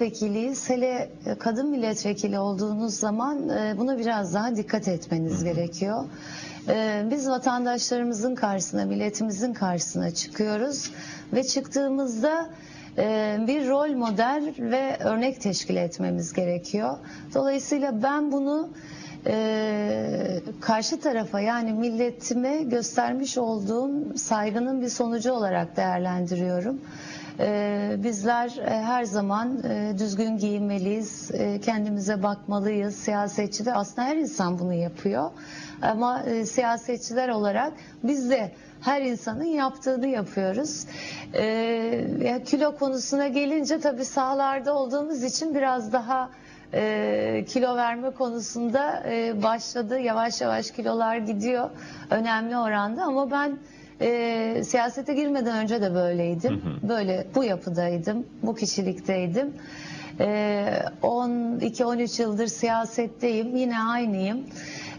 milletvekiliyiz. Hele e, kadın milletvekili olduğunuz zaman e, buna biraz daha dikkat etmeniz gerekiyor. E, Biz vatandaşlarımızın karşısına, milletimizin karşısına çıkıyoruz ve çıktığımızda bir rol model ve örnek teşkil etmemiz gerekiyor. Dolayısıyla ben bunu e, karşı tarafa yani milletime göstermiş olduğum saygının bir sonucu olarak değerlendiriyorum. Ee, bizler e, her zaman e, düzgün giyinmeliyiz, e, kendimize bakmalıyız. Siyasetçi de aslında her insan bunu yapıyor. Ama e, siyasetçiler olarak biz de her insanın yaptığını yapıyoruz. Ee, ya kilo konusuna gelince tabii sahalarda olduğumuz için biraz daha e, kilo verme konusunda e, başladı. Yavaş yavaş kilolar gidiyor önemli oranda ama ben e, siyasete girmeden önce de böyleydim. Böyle bu yapıdaydım, bu kişilikteydim. E, 12-13 yıldır siyasetteyim, yine aynıyım.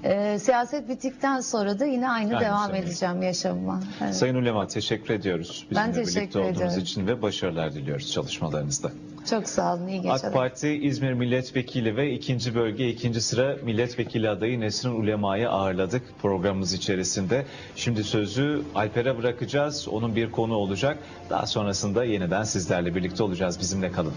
E, siyaset bittikten sonra da yine aynı Aynı devam seviye. edeceğim yaşamıma. Evet. Sayın Ulema teşekkür ediyoruz. Ben Bizimle teşekkür birlikte olduğunuz ediyorum. için ve başarılar diliyoruz çalışmalarınızda. Çok sağ olun, iyi geceler. AK Parti İzmir Milletvekili ve ikinci bölge ikinci sıra milletvekili adayı Nesrin Ulema'yı ağırladık programımız içerisinde. Şimdi sözü Alper'e bırakacağız. Onun bir konu olacak. Daha sonrasında yeniden sizlerle birlikte olacağız. Bizimle kalın.